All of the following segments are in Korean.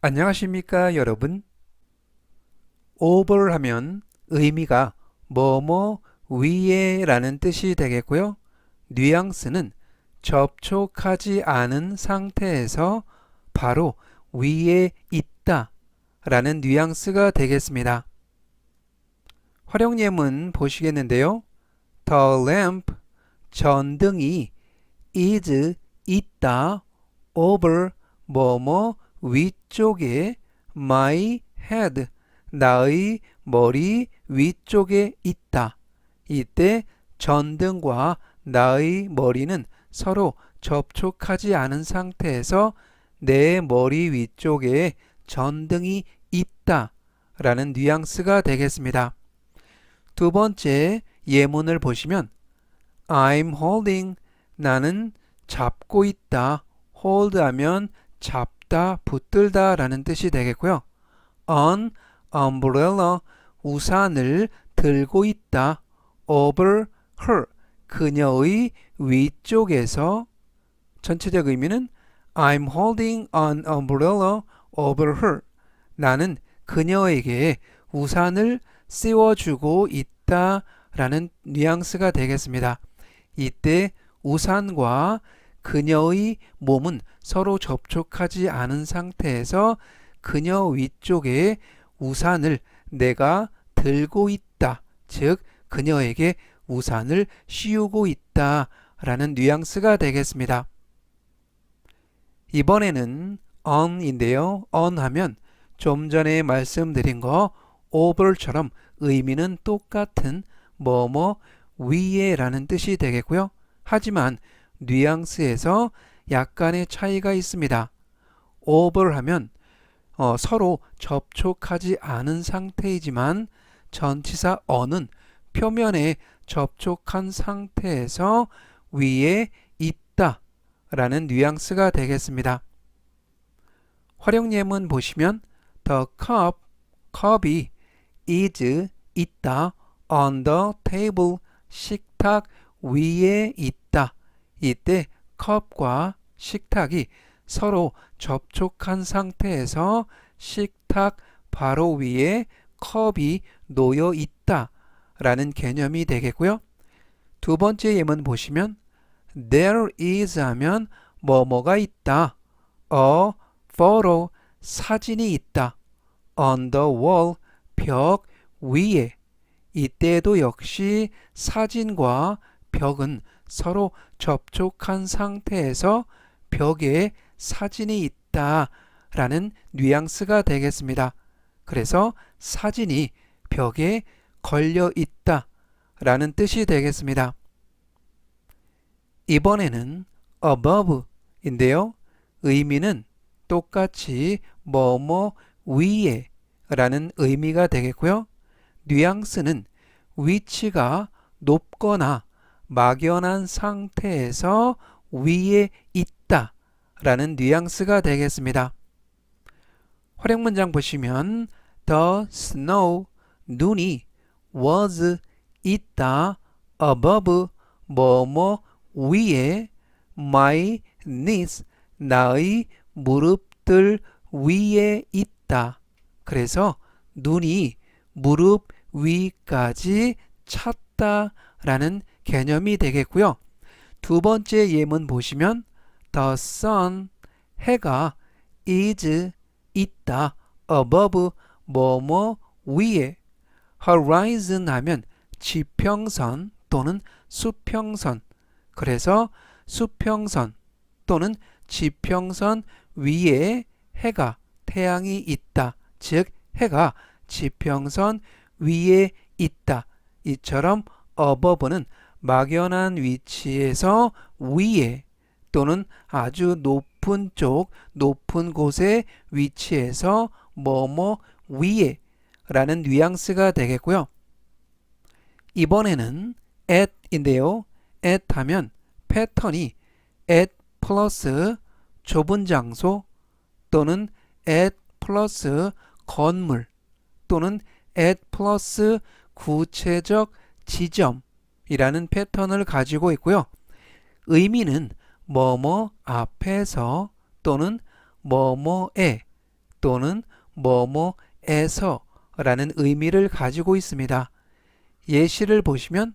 안녕하십니까 여러분? over 하면 의미가 뭐뭐 위에 라는 뜻이 되겠고요. 뉘앙스는 접촉하지 않은 상태에서 바로 위에 있다 라는 뉘앙스가 되겠습니다. 활용 예문 보시겠는데요. The lamp 전등이 is 있다 over 뭐뭐 위쪽에 my head 나의 머리 위쪽에 있다. 이때 전등과 나의 머리는 서로 접촉하지 않은 상태에서 내 머리 위쪽에 전등이 있다. 라는 뉘앙스가 되겠습니다. 두 번째 예문을 보시면 I'm holding 나는 잡고 있다. hold 하면 잡다, 붙들다 라는 뜻이 되겠고요. an umbrella 우산을 들고 있다. over her 그녀의 위쪽에서 전체적 의미는 I'm holding an umbrella over her 나는 그녀에게 우산을 씌워주고 있다 라는 뉘앙스가 되겠습니다. 이때 우산과 그녀의 몸은 서로 접촉하지 않은 상태에서 그녀 위쪽에 우산을 내가 들고 있다. 즉, 그녀에게 우산을 씌우고 있다. 라는 뉘앙스가 되겠습니다. 이번에는 on인데요. on 하면 좀 전에 말씀드린 거 over처럼 의미는 똑같은 뭐뭐 위에 라는 뜻이 되겠고요. 하지만 뉘앙스에서 약간의 차이가 있습니다. over 하면 어, 서로 접촉하지 않은 상태이지만 전치사 on은 표면에 접촉한 상태에서 위에 있다 라는 뉘앙스가 되겠습니다. 활용 예문 보시면 the cup, 컵이 is 있다 on the table 식탁 위에 있다. 이때 컵과 식탁이 서로 접촉한 상태에서 식탁 바로 위에 컵이 놓여 있다 라는 개념이 되겠고요. 두 번째 예문 보시면 there is 하면 뭐뭐가 있다. a photo 사진이 있다. on the wall 벽 위에 이때도 역시 사진과 벽은 서로 접촉한 상태에서 벽에 사진이 있다 라는 뉘앙스가 되겠습니다. 그래서 사진이 벽에 걸려 있다 라는 뜻이 되겠습니다. 이번에는 above 인데요. 의미는 똑같이 뭐뭐 위에 라는 의미가 되겠고요. 뉘앙스는 위치가 높거나 막연한 상태에서 위에 있다 라는 뉘앙스가 되겠습니다. 활용 문장 보시면 The snow, 눈이 was 있다 above 뭐뭐 위에 my knees 나의 무릎들 위에 있다. 그래서 눈이 무릎 위까지 찼다 라는 개념이 되겠고요. 두 번째 예문 보시면 the sun 해가 is 있다 above 뭐뭐 위에 horizon 하면 지평선 또는 수평선. 그래서 수평선 또는 지평선 위에 해가 태양이 있다. 즉 해가 지평선 위에 있다. 이처럼 above는 막연한 위치에서 위에 또는 아주 높은 쪽, 높은 곳에 위치해서 뭐뭐 위에 라는 뉘앙스가 되겠고요. 이번에는 at인데요. at 하면 패턴이 at 플러스 좁은 장소 또는 at 플러스 건물 또는 at 플러스 구체적 지점 이라는 패턴을 가지고 있고요. 의미는 뭐뭐 앞에서 또는 뭐뭐에 또는 뭐뭐에서 라는 의미를 가지고 있습니다. 예시를 보시면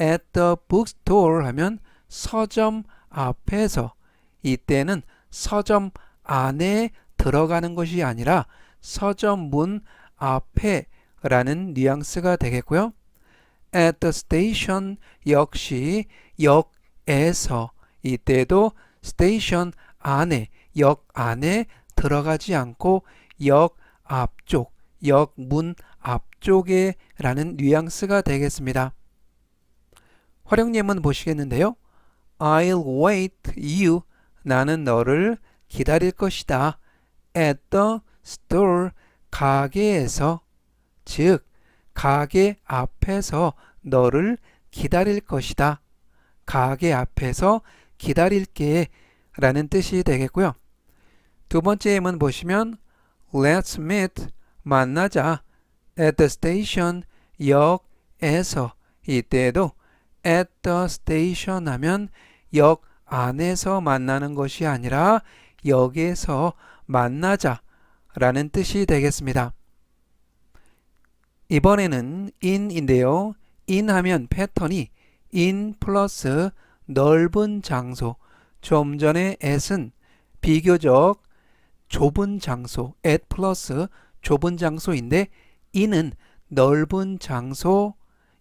at the bookstore 하면 서점 앞에서 이때는 서점 안에 들어가는 것이 아니라 서점 문 앞에 라는 뉘앙스가 되겠고요. At the station 역시 역에서 이때도 station 안에 역 안에 들어가지 않고 역 앞쪽 역 문 앞쪽에 라는 뉘앙스가 되겠습니다. 활용 예문 보시겠는데요. I'll wait you 나는 너를 기다릴 것이다. at the store 가게에서 즉 가게 앞에서 너를 기다릴 것이다. 가게 앞에서 기다릴게 라는 뜻이 되겠고요. 두 번째 예문 보시면 Let's meet 만나자 at the station 역에서 이때에도 at the station 하면 역 안에서 만나는 것이 아니라 역에서 만나자 라는 뜻이 되겠습니다. 이번에는 in인데요. in 하면 패턴이 in 플러스 넓은 장소. 좀 전에 at은 비교적 좁은 장소 at 플러스 좁은 장소인데 in은 넓은 장소.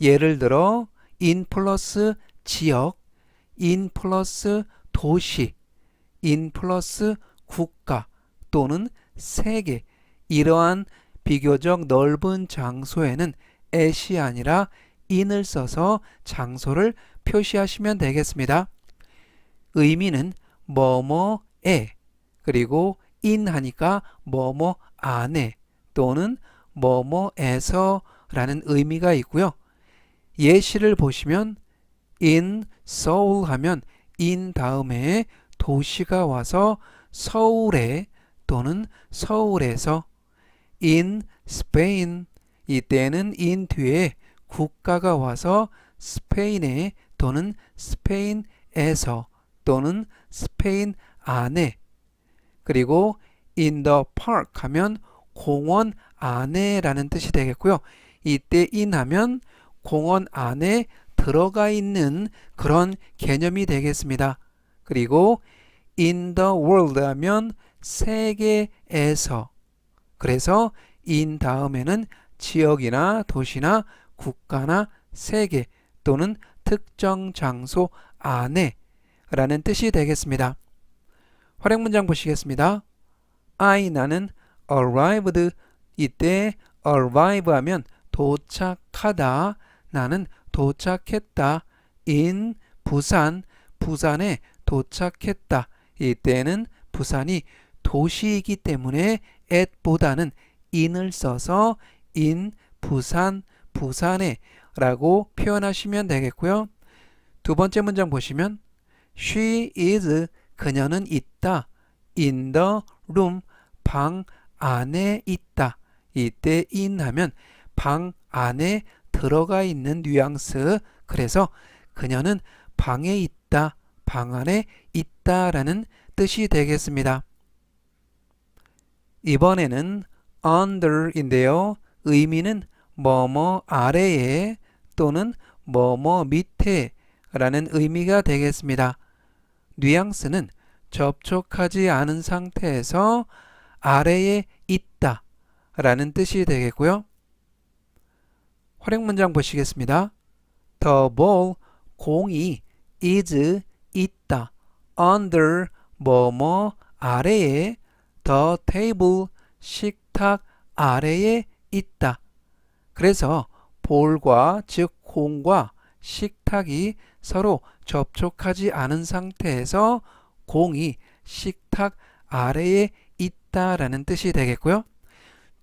예를 들어 in 플러스 지역 in 플러스 도시 in 플러스 국가 또는 세계. 이러한 비교적 넓은 장소에는 at이 아니라 in을 써서 장소를 표시하시면 되겠습니다. 의미는 뭐뭐에 그리고 in 하니까 뭐뭐 안에 또는 뭐뭐에서 라는 의미가 있고요. 예시를 보시면 in Seoul 하면 in 다음에 도시가 와서 서울에 또는 서울에서 in Spain 이때는 in 뒤에 국가가 와서 스페인에 또는 스페인에서 또는 스페인 안에 그리고 in the park 하면 공원 안에라는 뜻이 되겠고요. 이때 in 하면 공원 안에 들어가 있는 그런 개념이 되겠습니다. 그리고 in the world 하면 세계에서 그래서 in 다음에는 지역이나 도시나 국가나 세계 또는 특정 장소 안에 라는 뜻이 되겠습니다. 활용 문장 보시겠습니다. I 나는 arrived 이때 arrive 하면 도착하다 나는 도착했다 in 부산 부산에 도착했다 이때는 부산이 도시이기 때문에 at보다는 in을 써서 in 부산 부산에 라고 표현하시면 되겠고요. 두 번째 문장 보시면 she is 그녀는 있다 in the room 방 안에 있다 이때 in 하면 방 안에 들어가 있는 뉘앙스 그래서 그녀는 방에 있다 방 안에 있다라는 뜻이 되겠습니다. 이번에는 under인데요. 의미는 뭐뭐 아래에 또는 뭐뭐 밑에 라는 의미가 되겠습니다. 뉘앙스는 접촉하지 않은 상태에서 아래에 있다 라는 뜻이 되겠고요. 활용 문장 보시겠습니다. The ball, 공이 is 있다. under 뭐뭐 아래에 the table 식탁 아래에 있다. 그래서 볼과 즉 공과 식탁이 서로 접촉하지 않은 상태에서 공이 식탁 아래에 있다라는 뜻이 되겠고요.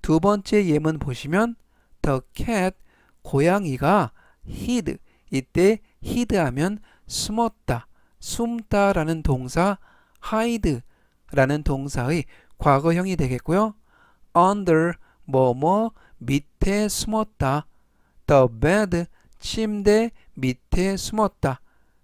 두 번째 예문 보시면 the cat 고양이가 hid 이때 hid 하면 숨었다, 숨다라는 동사 hide라는 동사의 과거형이 되겠고요. under 뭐뭐 밑에 숨었다. the bed 침대 밑에 숨었다.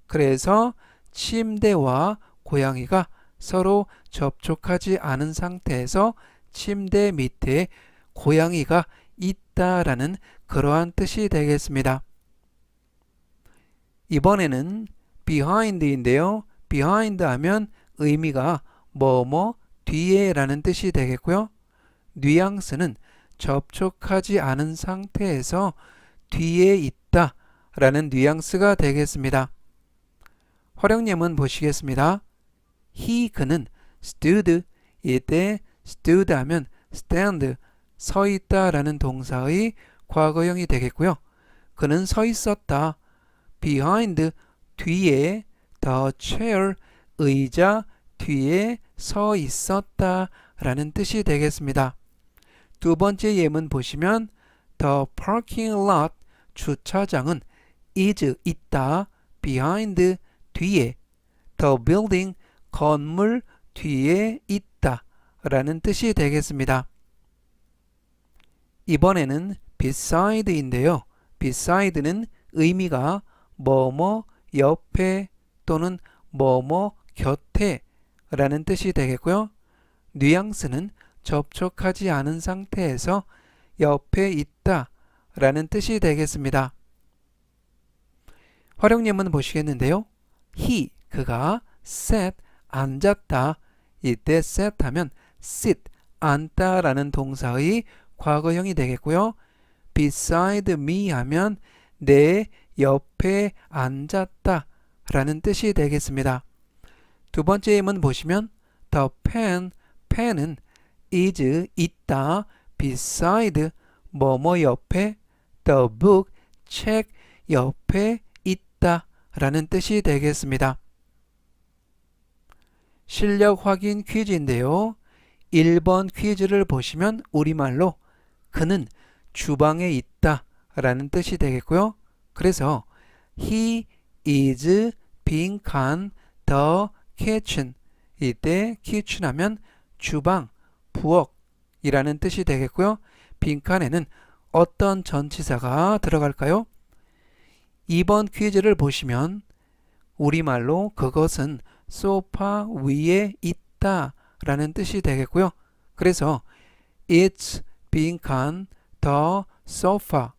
그래서 침대와 고양이가 서로 접촉하지 않은 상태에서 침대 밑에 고양이가 있다라는 그러한 뜻이 되겠습니다. 이번에는 behind인데요. behind 하면 의미가 뭐뭐 뒤에 라는 뜻이 되겠고요. 뉘앙스는 접촉하지 않은 상태에서 뒤에 있다 라는 뉘앙스가 되겠습니다. 활용예문 보시겠습니다. he 그는 stood 이때 stood 하면 stand 서 있다 라는 동사의 과거형이 되겠고요. 그는 서 있었다. behind 뒤에 the chair 의자 뒤에 서 있었다 라는 뜻이 되겠습니다. 두 번째 예문 보시면 the parking lot 주차장은 is 있다 behind 뒤에 the building 건물 뒤에 있다 라는 뜻이 되겠습니다. 이번에는 beside인데요. beside는 의미가 뭐뭐 옆에 또는 뭐뭐 곁에 라는 뜻이 되겠고요. 뉘앙스는 접촉하지 않은 상태에서 옆에 있다 라는 뜻이 되겠습니다. 활용예문 보시겠는데요. he 그가 sat 앉았다 이때 sat 하면 sit 앉다 라는 동사의 과거형이 되겠고요. beside me 하면 내 옆에 앉았다 라는 뜻이 되겠습니다. 두 번째 예문 보시면 the pen, pen은 is 있다 beside 뭐뭐 옆에 the book, 책 옆에 있다 라는 뜻이 되겠습니다. 실력 확인 퀴즈인데요. 1번 퀴즈를 보시면 우리말로 그는 주방에 있다 라는 뜻이 되겠고요. 그래서 he is 빈칸 the kitchen 이때 kitchen 하면 주방, 부엌이라는 뜻이 되겠고요. 빈칸에는 어떤 전치사가 들어갈까요? 2번 퀴즈를 보시면 우리말로 그것은 소파 위에 있다 라는 뜻이 되겠고요. 그래서 it's 빈칸 the sofa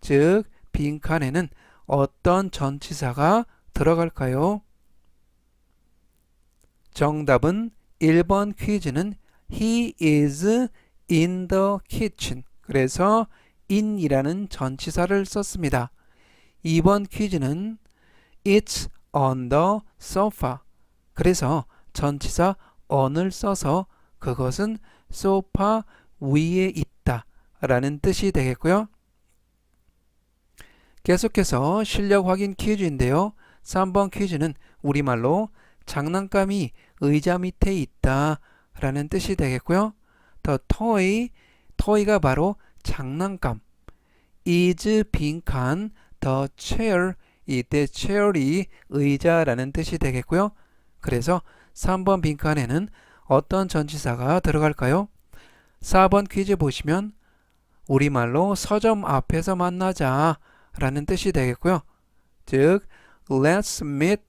즉 빈칸에는 어떤 전치사가 들어갈까요? 정답은 1번 퀴즈는 He is in the kitchen. 그래서 in이라는 전치사를 썼습니다. 2번 퀴즈는 It's on the sofa. 그래서 전치사 on을 써서 그것은 소파 위에 있다 라는 뜻이 되겠고요. 계속해서 실력 확인 퀴즈인데요. 3번 퀴즈는 우리말로 장난감이 의자 밑에 있다 라는 뜻이 되겠고요. The toy, toy가 바로 장난감. is 빈칸 the chair 이때 chair이 의자라는 뜻이 되겠고요. 그래서 3번 빈칸에는 어떤 전치사가 들어갈까요? 4번 퀴즈 보시면 우리말로 서점 앞에서 만나자 라는 뜻이 되겠고요. 즉 let's meet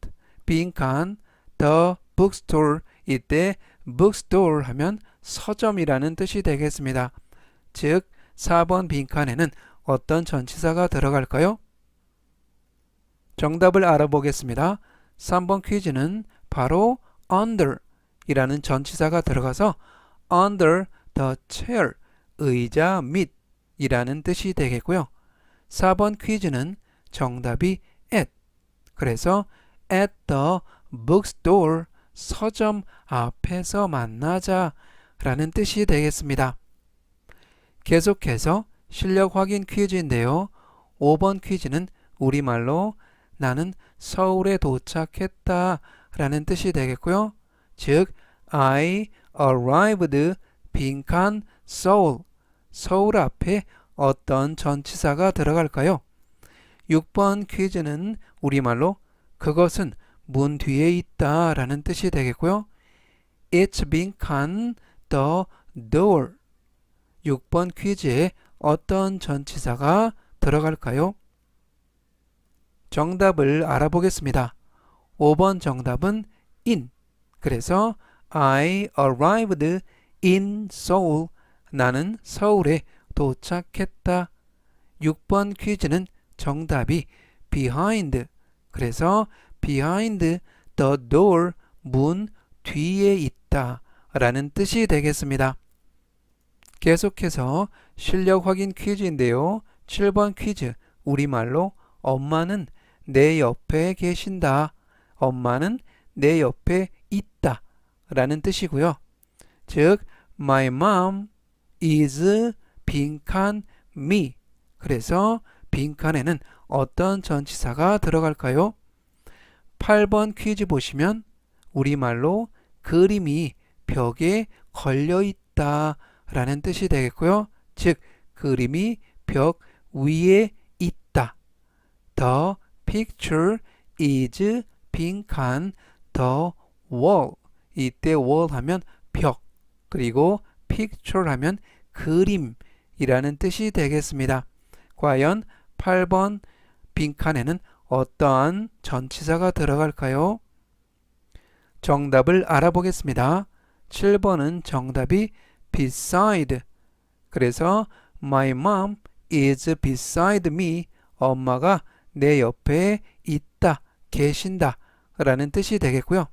빈칸 the bookstore 이때 bookstore 하면 서점이라는 뜻이 되겠습니다. 즉 4번 빈칸에는 어떤 전치사가 들어갈까요? 정답을 알아보겠습니다. 3번 퀴즈는 바로 under 이라는 전치사가 들어가서 under the chair 의자 밑 이라는 뜻이 되겠고요. 4번 퀴즈는 정답이 at 그래서 at the bookstore 서점 앞에서 만나자 라는 뜻이 되겠습니다. 계속해서 실력 확인 퀴즈인데요. 5번 퀴즈는 우리말로 나는 서울에 도착했다 라는 뜻이 되겠고요. 즉, I arrived 빈칸 Seoul. 서울 앞에 어떤 전치사가 들어갈까요? 6번 퀴즈는 우리말로 그것은 문 뒤에 있다 라는 뜻이 되겠고요. It's 빈칸 the door. 6번 퀴즈에 어떤 전치사가 들어갈까요? 정답을 알아보겠습니다. 5번 정답은 in. 그래서 I arrived in Seoul. 나는 서울에 도착했다. 6번 퀴즈는 정답이 behind. 그래서 behind the door 문 뒤에 있다 라는 뜻이 되겠습니다. 계속해서 실력 확인 퀴즈인데요. 7번 퀴즈 우리말로 엄마는 내 옆에 계신다. 엄마는 내 옆에 있다 라는 뜻이고요. 즉 my mom is 빈칸 me 그래서 빈칸에는 어떤 전치사가 들어갈까요? 8번 퀴즈 보시면 우리말로 그림이 벽에 걸려 있다 라는 뜻이 되겠고요. 즉 그림이 벽 위에 있다. The picture is 빈칸 the wall 이때 wall 하면 벽 그리고 picture 하면 그림이라는 뜻이 되겠습니다. 과연 8번 빈칸에는 어떠한 전치사가 들어갈까요? 정답을 알아보겠습니다. 7번은 정답이 beside. 그래서 my mom is beside me. 엄마가 내 옆에 있다, 계신다 라는 뜻이 되겠고요.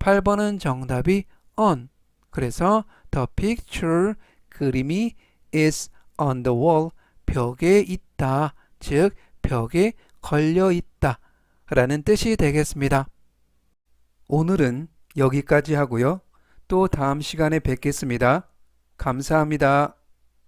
8번은 정답이 on. 그래서 the picture 그림이 is on the wall 벽에 있다. 즉 벽에 걸려 있다 라는 뜻이 되겠습니다. 오늘은 여기까지 하고요. 또 다음 시간에 뵙겠습니다. 감사합니다.